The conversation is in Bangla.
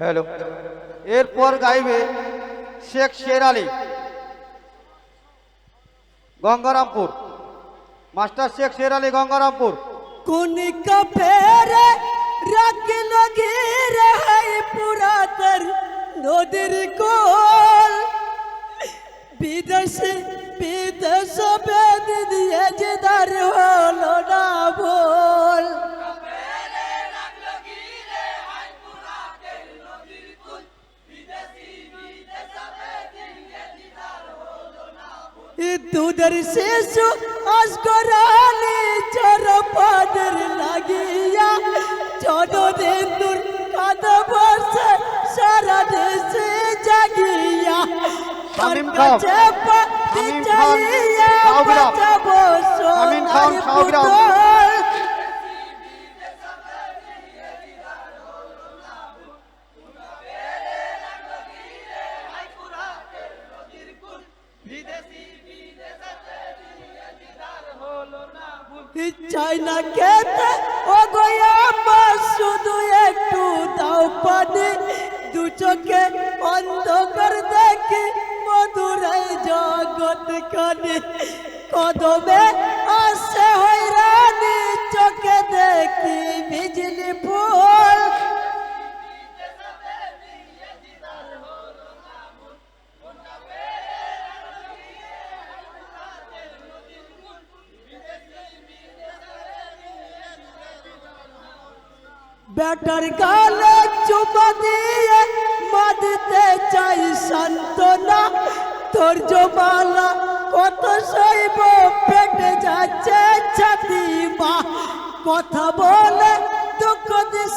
হ্যালো। এরপর গাইবে শেখ শের আলী। গঙ্গারামপুর। মাস্টার শেখ শের আলী, গঙ্গারামপুর। কোন কাপেরে নদীর বিদেশে বিদেশ দুধের শিশু অস্করালি চরপাদের লাগিয়া চদদিন দূর কাদা বসে সারা দেশে জাগিয়া শামীম খান, খান, শাহবিরাম। চাই না খেতে ও গোয়া মা শুধু একটু দাও পানি দু চোখে অন্ধকার দেখি মধুরাই জগৎ কানে কদমে আসে হয়রানি বেটার গালে চুপা দিয়ে মাদিতে চাই সান্ত্বনা। তোর জমালা কত সইব, পেটে যাচ্ছে ছাতি মা কথা বলে দুঃখ দিস